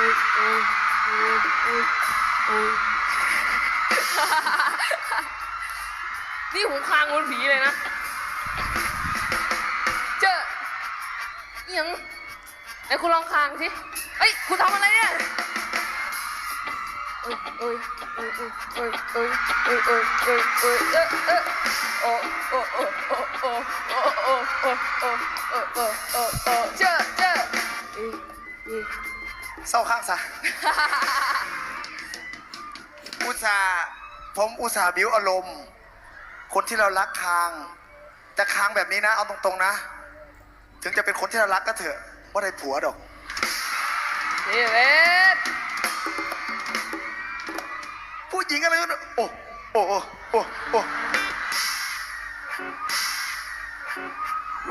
นี่หูคางเหมันผีเลยนะ เจออิหยังไหนคุณลองคางสิเอ้ย คุณทำอะไรเนี่ยเอ้ยเอ้ยเอ้ยเอ้ยเอ้ยเอ้ยเอ้ยเอ้ยเอ้ยเอ้ยเอ้ยเอ้ยโอ้โอ้โอ้โอ้โอ้โอ้โอ้โอ้โอ้โอ้โอ้โอ้โอ้เจอเจอ เอ้ยเอ้ยเศร้าข้างซะ อุตส่าห์ผมอุตส่าห์บิวอารมณ์ คนที่เรารักคาง แต่คางแบบนี้นะ เอาตรงๆนะ ถึงจะเป็นคนที่เรารักก็เถอะว่าได้ผัวดอกเดเวดผู้หญิงอะไรก็โอ้โอ้โอ้โอ้โอ้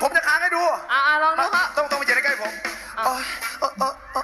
ผมจะค้างให้ดู อ่าลองดูครับ ต้องต้องมาเจอใกล้ๆผมอะโอ้ยโอ้โอ้โอ้โอ้โอ้โ